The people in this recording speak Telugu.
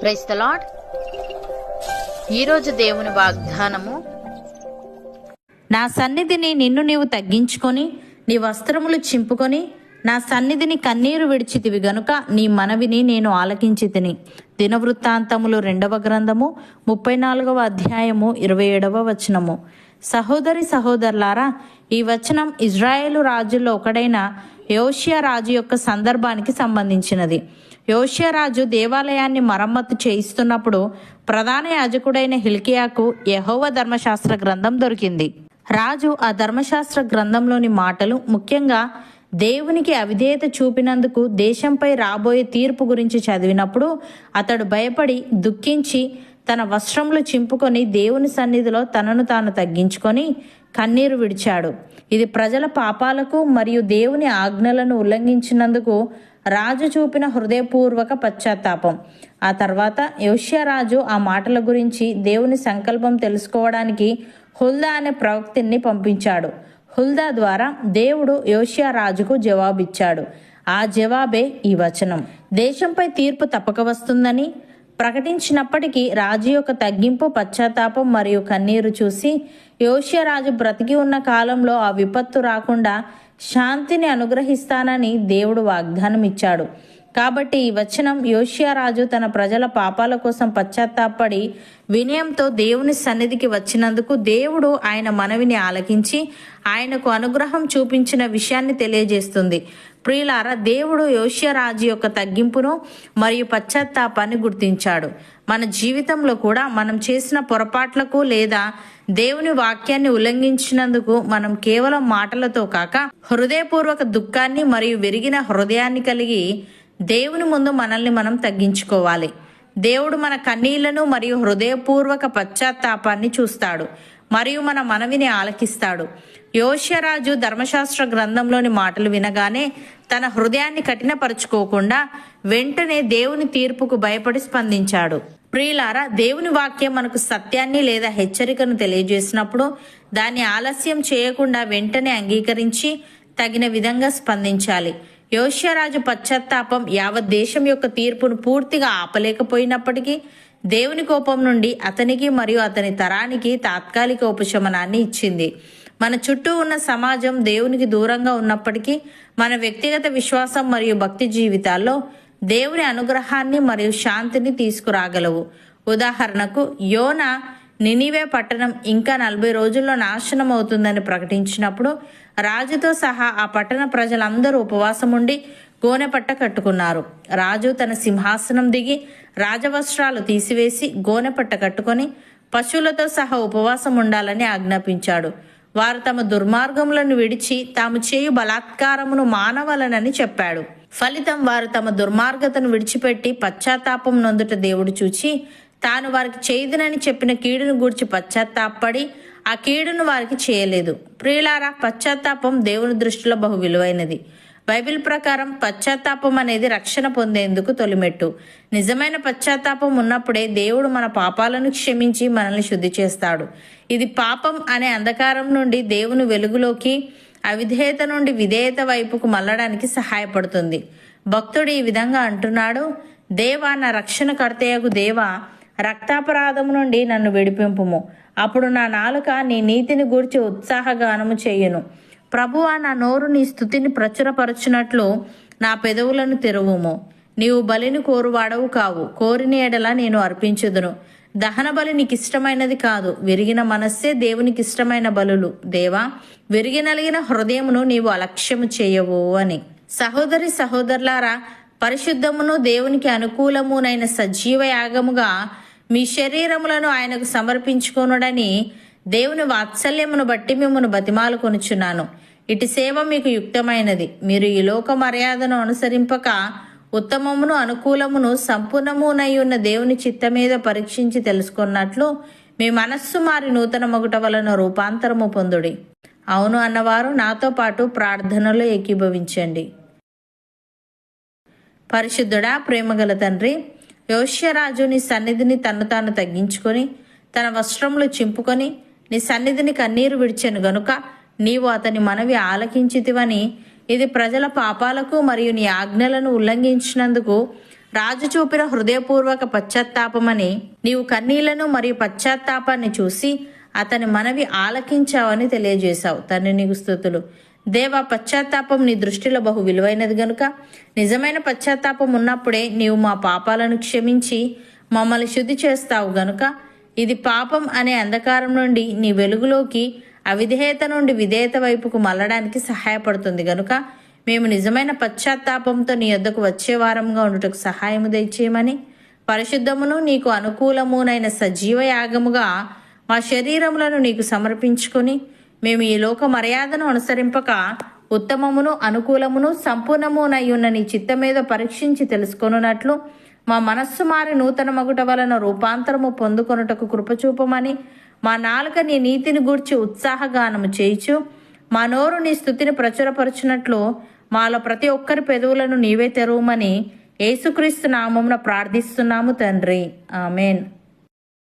ప్రైస్ ద లాడ్ ఈరోజు దేవుని వాగ్దానము నా సన్నిధిని నిన్ను నీవు తగ్గించుకొని నీ వస్త్రములు చింపుకొని నా సన్నిధిని కన్నీరు విడిచితివి గనుక నీ మనవిని నేను ఆలకించి తిని దినవృత్తాంతములు రెండవ గ్రంథము ముప్పై నాలుగవ అధ్యాయము ఇరవై ఏడవ వచనము. సహోదరి సహోదరులారా ఈ వచనం ఇజ్రాయేలు రాజుల్లో ఒకడైన యోషియా రాజు యొక్క సందర్భానికి సంబంధించినది. యోష్యరాజు దేవాలయాన్ని మరమ్మతు చేయిస్తున్నప్పుడు ప్రధాన యాజకుడైన హిల్కియాకు యహోవ ధర్మశాస్త్ర గ్రంథం దొరికింది. రాజు ఆ ధర్మశాస్త్ర గ్రంథంలోని మాటలు ముఖ్యంగా దేవునికి అవిధేయత చూపినందుకు దేశంపై రాబోయే తీర్పు గురించి చదివినప్పుడు అతడు భయపడి దుఃఖించి తన వస్త్రములు చింపుకొని దేవుని సన్నిధిలో తనను తాను తగ్గించుకొని కన్నీరు విడిచాడు. ఇది ప్రజల పాపాలకు మరియు దేవుని ఆజ్ఞలను ఉల్లంఘించినందుకు రాజు చూపిన హృదయపూర్వక పశ్చాత్తాపం. ఆ తర్వాత యోష్యా రాజు ఆ మాటల గురించి దేవుని సంకల్పం తెలుసుకోవడానికి హుల్దా అనే ప్రవక్తిని పంపించాడు. హుల్దా ద్వారా దేవుడు యోష్యా రాజుకు జవాబిచ్చాడు. ఆ జవాబే ఈ వచనం. దేశంపై తీర్పు తప్పక వస్తుందని ప్రకటించినప్పటికీ రాజు యొక్క తగ్గింపు పశ్చాత్తాపం మరియు కన్నీరు చూసి యోష్యరాజు బ్రతికి ఉన్న కాలంలో ఆ విపత్తు రాకుండా శాంతిని అనుగ్రహిస్తానని దేవుడు వాగ్దానం ఇచ్చాడు కాబట్టి ఈ వచనం యోషియా రాజు తన ప్రజల పాపాల కోసం పశ్చాత్తాపడి వినయంతో దేవుని సన్నిధికి వచ్చినందుకు దేవుడు ఆయన మనవిని ఆలకించి ఆయనకు అనుగ్రహం చూపించిన విషయాన్ని తెలియజేస్తుంది. ప్రియులారా దేవుడు యోషియా రాజు యొక్క తగ్గింపును మరియు పశ్చాత్తాపాన్ని గుర్తించాడు. మన జీవితంలో కూడా మనం చేసిన పొరపాట్లకు లేదా దేవుని వాక్యాన్ని ఉల్లంఘించినందుకు మనం కేవలం మాటలతో కాక హృదయపూర్వక దుఃఖాన్ని మరియు విరిగిన హృదయాన్ని కలిగి దేవుని ముందు మనల్ని మనం తగ్గించుకోవాలి. దేవుడు మన కన్నీళ్ళను మరియు హృదయపూర్వక పశ్చాత్తాపాన్ని చూస్తాడు మరియు మన మనవిని ఆలకిస్తాడు. యోష్యరాజు ధర్మశాస్త్ర గ్రంథంలోని మాటలు వినగానే తన హృదయాన్ని కఠినపరుచుకోకుండా వెంటనే దేవుని తీర్పుకు భయపడి స్పందించాడు. ప్రియులారా దేవుని వాక్యం మనకు సత్యాన్ని లేదా హెచ్చరికను తెలియజేసినప్పుడు దాన్ని ఆలస్యం చేయకుండా వెంటనే అంగీకరించి తగిన విధంగా స్పందించాలి. యోష్యరాజు పశ్చాత్తాపం యావత్ దేశం యొక్క తీర్పును పూర్తిగా ఆపలేకపోయినప్పటికీ దేవుని కోపం నుండి అతనికి మరియు అతని తరానికి తాత్కాలిక ఉపశమనాన్ని ఇచ్చింది. మన చుట్టూ ఉన్న సమాజం దేవునికి దూరంగా ఉన్నప్పటికీ మన వ్యక్తిగత విశ్వాసం మరియు భక్తి జీవితాల్లో దేవుని అనుగ్రహాన్ని మరియు శాంతిని తీసుకురాగలవు. ఉదాహరణకు యోన నినివే పట్టణం ఇంకా నలభై రోజుల్లో నాశనం అవుతుందని ప్రకటించినప్పుడు రాజుతో సహా ఆ పట్టణ ప్రజలందరూ ఉపవాసం ఉండి గోనెపట్ట కట్టుకున్నారు. రాజు తన సింహాసనం దిగి రాజవస్త్రాలు తీసివేసి గోనెపట్ట కట్టుకొని పశువులతో సహా ఉపవాసం ఉండాలని ఆజ్ఞాపించాడు. వారు తమ దుర్మార్గములను విడిచి తాము చేయు బలాత్కారమును మానవలనని చెప్పాడు. ఫలితం వారు తమ దుర్మార్గతను విడిచిపెట్టి పశ్చాత్తాపం నొందుట దేవుడు చూచి తాను వారికి చేయదునని చెప్పిన కీడును గూర్చి పశ్చాత్తాపడి ఆ కీడును వారికి చేయలేదు. ప్రియులారా పశ్చాత్తాపం దేవుని దృష్టిలో బహు విలువైనది. బైబిల్ ప్రకారం పశ్చాత్తాపం అనేది రక్షణ పొందేందుకు తొలిమెట్టు. నిజమైన పశ్చాత్తాపం ఉన్నప్పుడే దేవుడు మన పాపాలను క్షమించి మనల్ని శుద్ధి చేస్తాడు. ఇది పాపం అనే అంధకారం నుండి దేవుని వెలుగులోకి అవిధేయత నుండి విధేయత వైపుకు మళ్ళడానికి సహాయపడుతుంది. భక్తుడు ఈ విధంగా అంటున్నాడు దేవా నా రక్షణ కర్తయ్యకు దేవా రక్తాపరాధము నుండి నన్ను విడిపింపుము. అప్పుడు నా నాలుక నీ నీతిని గూర్చి ఉత్సాహగానము చేయను. ప్రభువా నా నోరు నీ స్థుతిని ప్రచురపరచునట్లు నా పెదవులను తెరువుము. నీవు బలిని కోరువాడవు కావు. కోరిన ఎడల నేను అర్పించుదును. దహన బలి నీకు ఇష్టమైనది కాదు. విరిగిన మనస్సే దేవునికి ఇష్టమైన బలులు. దేవా విరిగినలిగిన హృదయమును నీవు అలక్ష్యము చేయవు అని. సహోదరి సహోదరులారా పరిశుద్ధమును దేవునికి అనుకూలమునైన సజీవ యాగముగా మీ శరీరములను ఆయనకు సమర్పించుకొనుడని దేవుని వాత్సల్యమును బట్టి మిమ్మను బతిమాలు కొనుచున్నాను ఇటు సేవ మీకు యుక్తమైనది. మీరు ఈ లోక మర్యాదను అనుసరింపక ఉత్తమమును అనుకూలమును సంపూర్ణమునై ఉన్న దేవుని చిత్త మీద పరీక్షించి తెలుసుకున్నట్లు మీ మనస్సు మారి నూతన మొగుట వలన రూపాంతరము పొందుడి. అవును అన్నవారు నాతో పాటు ప్రార్థనలో ఏకీభవించండి. పరిశుద్ధుడా ప్రేమగల తండ్రి యోష్యరాజు నీ సన్నిధిని తను తాను తగ్గించుకొని తన వస్త్రములు చింపుకొని నీ సన్నిధిని కన్నీరు విడిచెను గనుక నీవు అతని మనవి ఆలకించితివని. ఇది ప్రజల పాపాలకు మరియు నీ ఆజ్ఞలను ఉల్లంఘించినందుకు రాజు చూపిన హృదయపూర్వక పశ్చాత్తాపమని. నీవు కన్నీళ్ళను మరియు పశ్చాత్తాపాన్ని చూసి అతని మనవి ఆలకించావని తెలియజేశావు. తండ్రి నీకు స్థుతులు. దేవ పశ్చాత్తాపం నీ దృష్టిలో బహు విలువైనది గనుక. నిజమైన పశ్చాత్తాపం ఉన్నప్పుడే నీవు మా పాపాలను క్షమించి మమ్మల్ని శుద్ధి చేస్తావు గనుక. ఇది పాపం అనే అంధకారం నుండి నీ వెలుగులోకి అవిధేయత నుండి విధేయత వైపుకు మళ్ళడానికి సహాయపడుతుంది. గనుక మేము నిజమైన పశ్చాత్తాపంతో నీ యొద్దకు వచ్చే వారంగా ఉండుటకు సహాయము దయచేయమని పరిశుద్ధమును నీకు అనుకూలమునైన సజీవ యాగముగా మా శరీరములను నీకు సమర్పించుకొని మేము ఈ లోక మర్యాదను అనుసరింపక ఉత్తమమును అనుకూలమును సంపూర్ణమునై ఉన్న నీ చిత్తమేద పరీక్షించి తెలుసుకొనున్నట్లు మా మనస్సు మారి నూతన మగుట వలన రూపాంతరము పొందుకొనుటకు కృపచూపమని మా నాలుక నీ నీతిని గూర్చి ఉత్సాహగానము చేయిచు. మా నోరు నీ స్థుతిని ప్రచురపరచునట్లు మాలో ప్రతి ఒక్కరి పెదవులను నీవే తెరవమని యేసుక్రీస్తు నామమున ప్రార్థిస్తున్నాము తండ్రి. ఆమెన్.